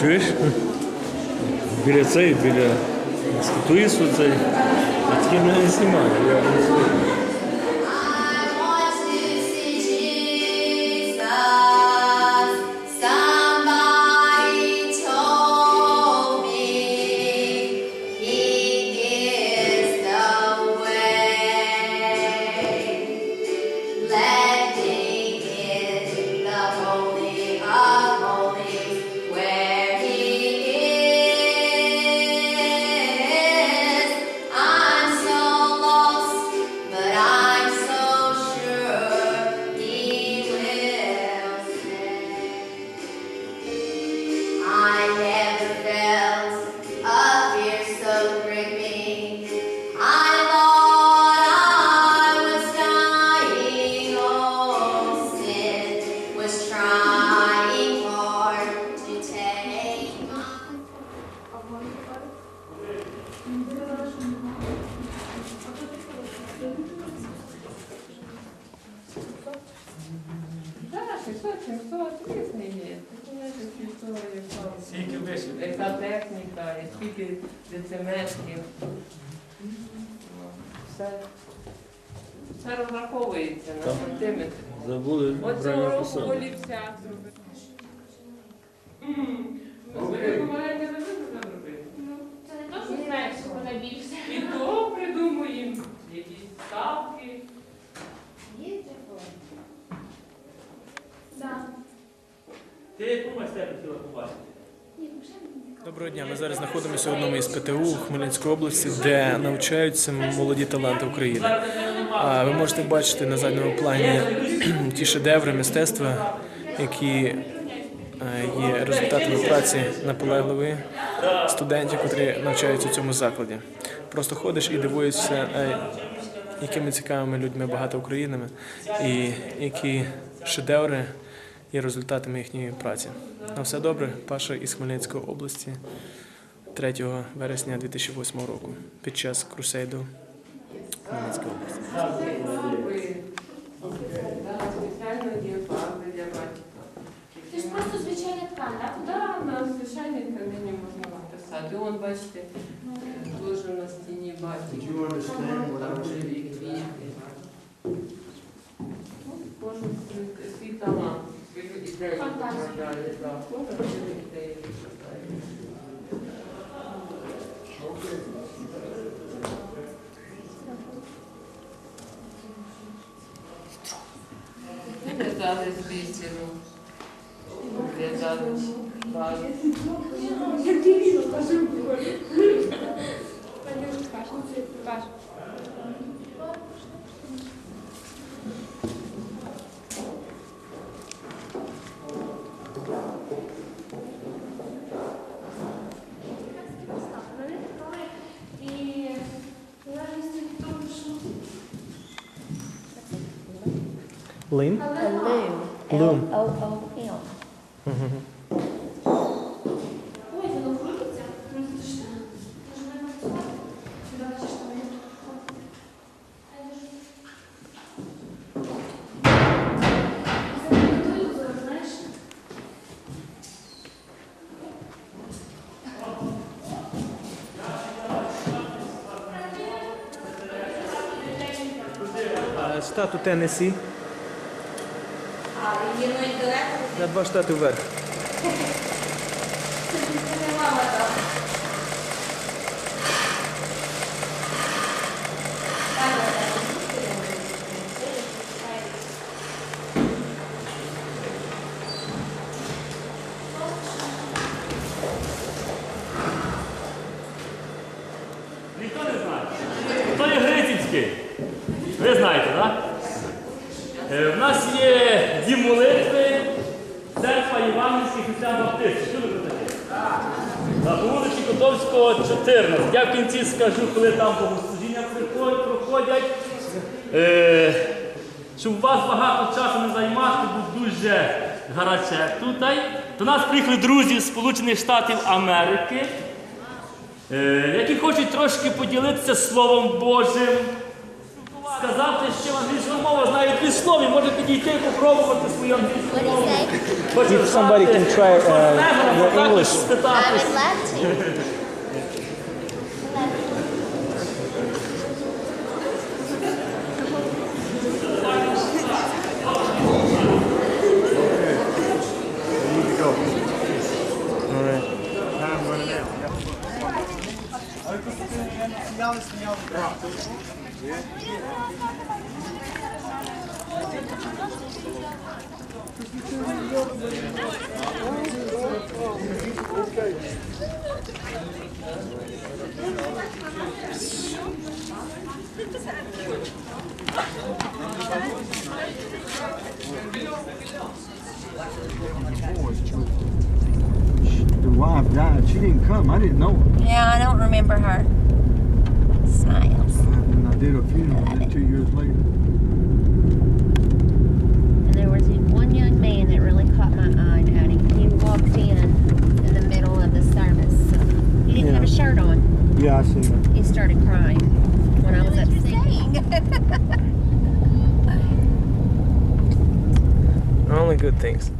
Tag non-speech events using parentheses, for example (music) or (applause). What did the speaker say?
Чуєш? Біля цей, біля статуїсу цей. Я не знаю. Скільки вишив? Яка техніка, і скільки дециметрів. Все, все розраховується на Так. сантиметри. Забули От цього року писати. олівця зробити. Ви помаленьку не можете зробити? Ну, це не то, що знаєш, що вона більше. І то придумуємо. Якісь ставки. Є такое? Да. Ти яку майстерню хотіла побачити? Не Доброго дня. Ми зараз знаходимося в одному із ПТУ Хмельницької області, де навчаються молоді таланти України. А ви можете бачити на задньому плані (clears throat) ті шедеври мистецтва, які є результатами праці наполегливої студентів, котрі навчаються у цьому закладі. Просто ходиш і дивуєшся, якими цікавими людьми багато українами, і які шедеври є результатами їхньої праці. На все добре, Паша із Хмельницької області 3 вересня 2008 року під час крусейду Хмельницької області. Да. Це ж просто звичайна ткань, так? Так, на звичайній тканині можна написати. Вон, бачите, дуже на стіні батьки. Там живі квіти. Ну, Кожен свій талант, Verdades vícero, verdades é Lin? Loom. Loom. L-O-O-M. Uhum. Estado do Tennessee Na dwa sztatu. Молитви, церква Іванівських християн Баптистів. Чули про таке? На вулиці Котовського, 14. Я в кінці скажу, коли там богослужіння проходять. Е, щоб у вас багато часу не займати, бо дуже гаряче тут. До нас приїхали друзі з Сполучених Штатів Америки, е, які хочуть трошки поділитися Словом Божим, сказати, що англійська мова знають зі слові, може підійти і попробувати свою англійську What do мову. you say? Хоче If somebody знати, can try, uh, кожного your також English. I спитатись. would love to. The wife died. She didn't come. I didn't know her. Yeah, I don't remember her. Smiles. And did a funeral and then two years later. And there was one young man that really caught my eye, Daddy. He walked in in the middle of the service. He didn't have a shirt on. Yeah, I seen her. He started crying when I was up singing. (laughs) Only good things.